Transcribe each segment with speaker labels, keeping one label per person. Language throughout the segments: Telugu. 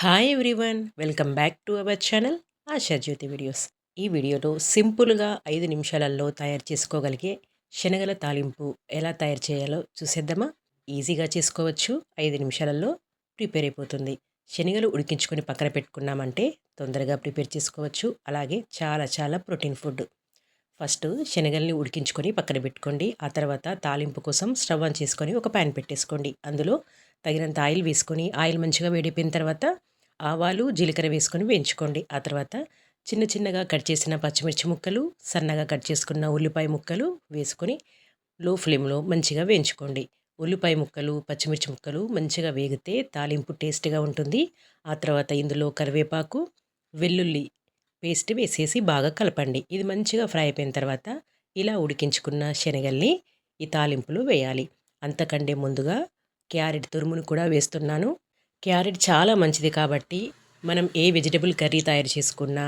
Speaker 1: Hi everyone welcome back to our channel Ashajyoti videos ఈ వీడియోలో సింపుల్గా ఐదు నిమిషాలలో తయారు చేసుకోగలిగే శనగల తాలింపు ఎలా తయారు చేయాలో చూసేద్దామా? ఈజీగా చేసుకోవచ్చు. ఐదు నిమిషాలలో ప్రిపేర్ అయిపోతుంది. శనగలు ఉడికించుకొని పక్కన పెట్టుకున్నామంటే తొందరగా ప్రిపేర్ చేసుకోవచ్చు. అలాగే చాలా చాలా ప్రోటీన్ ఫుడ్. ఫస్ట్ శనగల్ని ఉడికించుకొని పక్కన పెట్టుకోండి. ఆ తర్వాత తాలింపు కోసం స్టవ్ ఆన్ చేసుకొని ఒక ప్యాన్ పెట్టేసుకోండి. అందులో తగినంత ఆయిల్ వేసుకొని ఆయిల్ మంచిగా వేడిపోయిన తర్వాత ఆవాలు జీలకర్ర వేసుకొని వేయించుకోండి. ఆ తర్వాత చిన్న చిన్నగా కట్ చేసిన పచ్చిమిర్చి ముక్కలు సన్నగా కట్ చేసుకున్న ఉల్లిపాయ ముక్కలు వేసుకొని లో ఫ్లేమ్లో మంచిగా వేయించుకోండి. ఉల్లిపాయ ముక్కలు పచ్చిమిర్చి ముక్కలు మంచిగా వేగితే తాలింపు టేస్ట్గా ఉంటుంది. ఆ తర్వాత ఇందులో కరివేపాకు వెల్లుల్లి పేస్ట్ వేసేసి బాగా కలపండి. ఇది మంచిగా ఫ్రై అయిపోయిన తర్వాత ఇలా ఉడికించుకున్న శనగల్ని ఈ తాలింపులు వేయాలి. అంతకంటే ముందుగా క్యారెట్ తురుమును కూడా వేస్తున్నాను. క్యారెట్ చాలా మంచిది కాబట్టి మనం ఏ వెజిటబుల్ కర్రీ తయారు చేసుకున్నా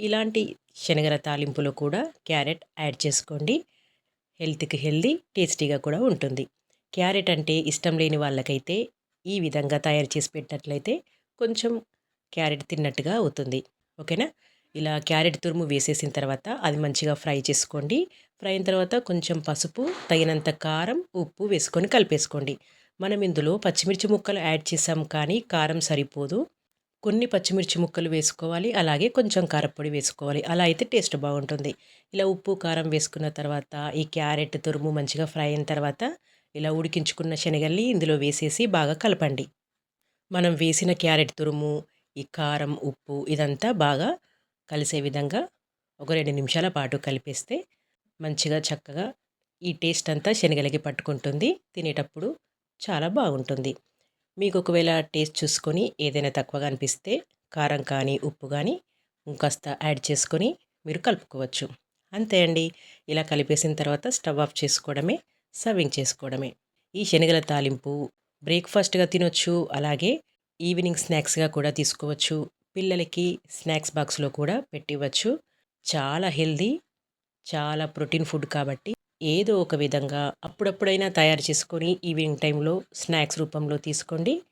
Speaker 1: ఇలాంటి శనగల తాలింపులో కూడా క్యారెట్ యాడ్ చేసుకోండి. హెల్త్కి హెల్దీ టేస్టీగా కూడా ఉంటుంది. క్యారెట్ అంటే ఇష్టం లేని వాళ్ళకైతే ఈ విధంగా తయారు చేసి పెట్టినట్లయితే కొంచెం క్యారెట్ తిన్నట్టుగా అవుతుంది. ఓకేనా? ఇలా క్యారెట్ తురుము వేసేసిన తర్వాత అది మంచిగా ఫ్రై చేసుకోండి. ఫ్రై అయిన తర్వాత కొంచెం పసుపు తగినంత కారం ఉప్పు వేసుకొని కలిపేసుకోండి. మనం ఇందులో పచ్చిమిర్చి ముక్కలు యాడ్ చేసాం కానీ కారం సరిపోదు. కొన్ని పచ్చిమిర్చి ముక్కలు వేసుకోవాలి అలాగే కొంచెం కారపొడి వేసుకోవాలి. అలా అయితే టేస్ట్ బాగుంటుంది. ఇలా ఉప్పు కారం వేసుకున్న తర్వాత ఈ క్యారెట్ తురుము మంచిగా ఫ్రై అయిన తర్వాత ఇలా ఉడికించుకున్న శనగల్ని ఇందులో వేసేసి బాగా కలపండి. మనం వేసిన క్యారెట్ తురుము ఈ కారం ఉప్పు ఇదంతా బాగా కలిసే విధంగా ఒక రెండు నిమిషాల పాటు కలిపేస్తే మంచిగా చక్కగా ఈ టేస్ట్ అంతా శనగలకి పట్టుకుంటుంది. తినేటప్పుడు చాలా బాగుంటుంది. మీకు ఒకవేళ టేస్ట్ చూసుకొని ఏదైనా తక్కువగా అనిపిస్తే కారం కానీ ఉప్పు కానీ ఇంకాస్త యాడ్ చేసుకొని మీరు కలుపుకోవచ్చు. అంతే అండి. ఇలా కలిపేసిన తర్వాత స్టవ్ ఆఫ్ చేసుకోవడమే సర్వింగ్ చేసుకోవడమే. ఈ శనగల తాలింపు బ్రేక్ఫాస్ట్గా తినొచ్చు అలాగే ఈవినింగ్ స్నాక్స్గా కూడా తీసుకోవచ్చు. పిల్లలకి స్నాక్స్ బాక్స్లో కూడా పెట్టివచ్చు చాలా హెల్దీ చాలా ప్రోటీన్ ఫుడ్ కాబట్టి ఏదో ఒక విధంగా అప్పుడప్పుడైనా తయారు చేసుకొని ఈవినింగ్ టైంలో స్నాక్స్ రూపంలో తీసుకోండి.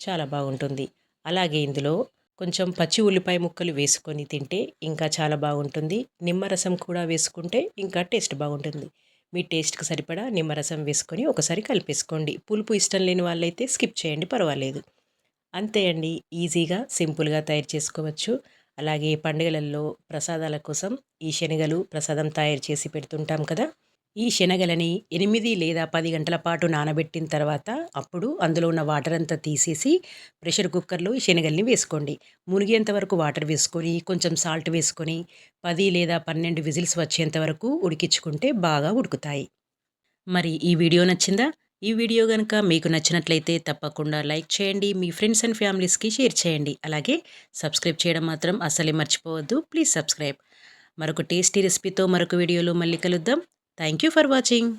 Speaker 1: చాలా బాగుంటుంది. అలాగే ఇందులో కొంచెం పచ్చి ఉల్లిపాయ ముక్కలు వేసుకొని తింటే ఇంకా చాలా బాగుంటుంది. నిమ్మరసం కూడా వేసుకుంటే ఇంకా టేస్ట్ బాగుంటుంది. మీ టేస్ట్కి సరిపడా నిమ్మరసం వేసుకొని ఒకసారి కలిపేసుకోండి. పులుపు ఇష్టం లేని వాళ్ళైతే స్కిప్ చేయండి పర్వాలేదు. అంతే అండి. ఈజీగా సింపుల్గా తయారు చేసుకోవచ్చు. అలాగే పండుగలలో ప్రసాదాల కోసం ఈ శనగలు ప్రసాదం తయారు చేసి పెడుతుంటాం కదా. ఈ శనగలని ఎనిమిది లేదా పది గంటల పాటు నానబెట్టిన తర్వాత అప్పుడు అందులో ఉన్న వాటర్ అంతా తీసేసి ప్రెషర్ కుక్కర్లో ఈ శనగల్ని వేసుకోండి. మునిగేంత వరకు వాటర్ వేసుకొని కొంచెం సాల్ట్ వేసుకొని పది లేదా పన్నెండు విజిల్స్ వచ్చేంత వరకు ఉడికించుకుంటే బాగా ఉడుకుతాయి. మరి ఈ వీడియో నచ్చిందా? ఈ వీడియో కనుక మీకు నచ్చినట్లయితే తప్పకుండా లైక్ చేయండి మీ ఫ్రెండ్స్ అండ్ ఫ్యామిలీస్కి షేర్ చేయండి. అలాగే సబ్స్క్రైబ్ చేయడం మాత్రం అసలే మర్చిపోవద్దు. Please subscribe. మరొక టేస్టీ రెసిపీతో మరొక వీడియోలో మళ్ళీ కలుద్దాం. Thank you for watching.